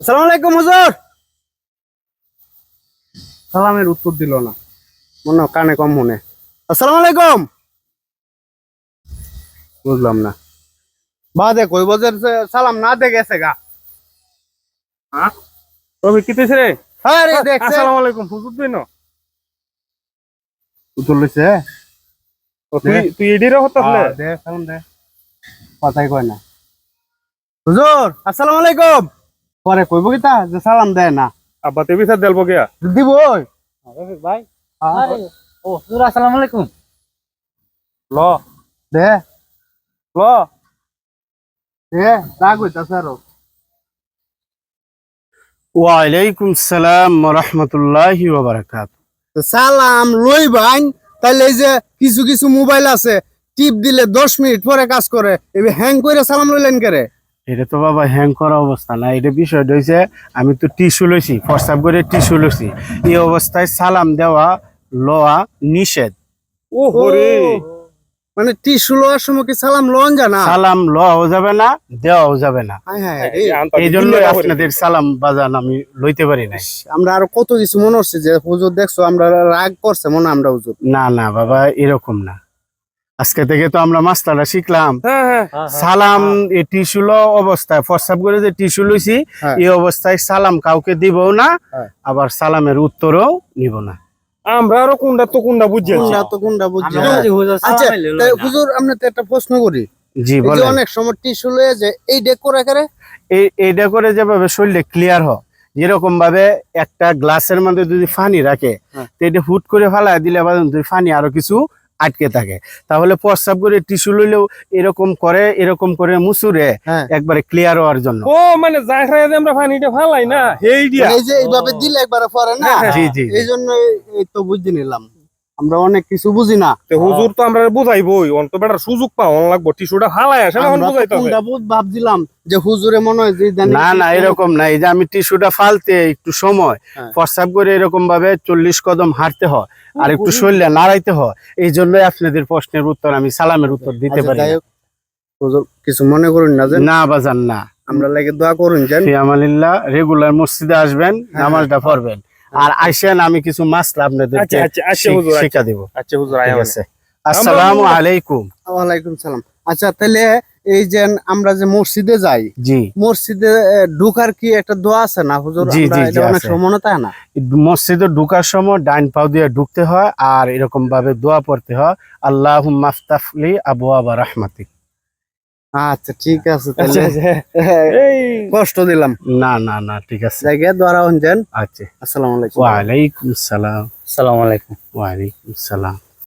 আসসালামু আলাইকুম হুজুর। সালামের উত্তর দিল না। মনে কানে কম মনে। আসসালামু আলাইকুম। বুঝলাম না। বাদে কই বজের সালাম না দে গেছে গা। হ্যাঁ? রবি কিতেছে রে? হ্যাঁ রে আসসালামু আলাইকুম হুজুর তুই না উত্তর লইছে তুই। তুই এডিরে হতাস লে দে সালাম দে। কথাই কয় না। হুজুর আসসালামু আলাইকুম। পরে কইব কি তা যে সালাম দেয় না। আব্বা তে বিসার দেলবো গিয়া দিব ভাই। ও হুজুর আসসালামু আলাইকুম। ল। দে। ল। দে রাগ হইতাছে আরও। ওয়ালাইকুম সালাম রহমতুল্লাহি ওবারাকাত সালাম লই বাইন তাইলে এই যে কিছু কিছু মোবাইল আছে টিপ দিলে দশ মিনিট পরে কাজ করে এবার হ্যাং করে সালাম লইলেন করে? এটা তো বাবা হ্যাং করা অবস্থা না এটা বিষয়টা হয়েছে আমি তো টিস্যু লইছি প্রস্তাব করে টিস্যু লইছি। এই অবস্থায় সালাম দেওয়া লওয়া নিষেধ। ও হরে মানে টিস্যু লওয়ার সময় কি সালাম লন না? সালাম লওয়াও যাবে না দেওয়াও যাবে না। এই জন্য। আপনাদের সালাম বাজান আমি লইতে পারি না আমরা আরও কত কিছু মনে হচ্ছে যে হুজুর দেখছ আমরা রাগ করছে মনে আমরা হুজুর। না না বাবা এরকম না। আজকে থেকে তো আমরা মাস্টারটা শিখলাম। হ্যাঁ হ্যাঁ। সালাম এই টিস্যু অবস্থায় প্রস্তাব করে যে টিস্যু লইছি হ্যাঁ। এই অবস্থায় সালাম কাউকে দিব না হ্যাঁ। আবার সালামের উত্তরও নিব না। আমরা আরও কোনটা তো কোনটা বুঝছি কোনটা তো কোনটা বুঝছি আমরা বুঝি হুজুর আচ্ছা সালাম আলাইকুম তাই হুজুর আপনি তো একটা প্রশ্ন করি। জি অনেক সময় টিস্যু লয়ে যে এই ডেক করে করে? এই এইটা করে যেভাবে শরীরে ক্লিয়ার হয় যেরকম ভাবে একটা গ্লাসের মধ্যে যদি পানি রাখে হ্যাঁ। তো এটা হুট করে ফেলায় দিলে আবার যদি পানি আরও কিছু আটকে থাকে। তাহলে প্রস্রাব করে টিস্যু লইলেও এরকম করে এরকম করে মুসুরে হ্যাঁ। একবারে ক্লিয়ার হওয়ার জন্য। ও মানে যাই যে আমরা পানিটা ফালাই না এই যে এইভাবে দিলে একবারে পরে না? হ্যাঁ, জি জি জি। এই জন্য তো বুঝতে নিলাম। আমরা অনেক কিছু বুঝি না। হুজুর তো আমরা বুঝাইবই অন্ত বেটার সুযোগ পাওয়া লাগবো টিস্যুটা ফালাই আসে না বুঝাইতে হবে। বুঝ ভাবছিলাম যে হুজুরে মনে হয় যে না না এরকম না এই যে আমি টিস্যুটা ফালতে একটু সময় হ্যাঁ। প্রস্রাব করে এরকম ভাবে চল্লিশ কদম হাঁটতে হয় আর একটু শরীরে নাড়াইতে হয় এই জন্যই আপনাদের প্রশ্নের উত্তর আমি সালামের উত্তর দিতে আচ্ছা, পারি হুজুর কিছু মনে করুন না যে? না বাজান না। আমরা লাগে দোয়া করুন যেন ফিয়ামালিল্লাহ রেগুলার মসজিদে আসবেন নামাজটা পড়বেন। আর আইসেন আমি কিছু মাসলা আপনাদেরকে আচ্ছা আচ্ছা আচ্ছা আচ্ছা। শিক্ষা দিব। আচ্ছা হুজুর ঠিক আছে। আসসালামু আলাইকুম। ওয়ালাইকুম সালাম। আচ্ছা তাহলে এই যে আমরা যে মসজিদে যাই জি। মসজিদে ঢুকার কি একটা দোয়া আছে না হুজুর? জি, জি, অনেক সময় না? মসজিদে ঢুকার সময় ডাইন পাও দিয়ে ঢুকতে হয় আর এরকম ভাবে দোয়া পড়তে হয় আল্লাহ মাফতাফলি আবু আবা রহমাতি আচ্ছা ঠিক আছে আচ্ছা তাহলে। আচ্ছা এই। কষ্ট দিলাম। না না না ঠিক আছে। জায়গা দ্বারা হন যেন। আচ্ছা। আসসালামু আলাইকুম। ওয়ালাইকুম সালাম আসসালামু আলাইকুম। ওয়ালাইকুম সালাম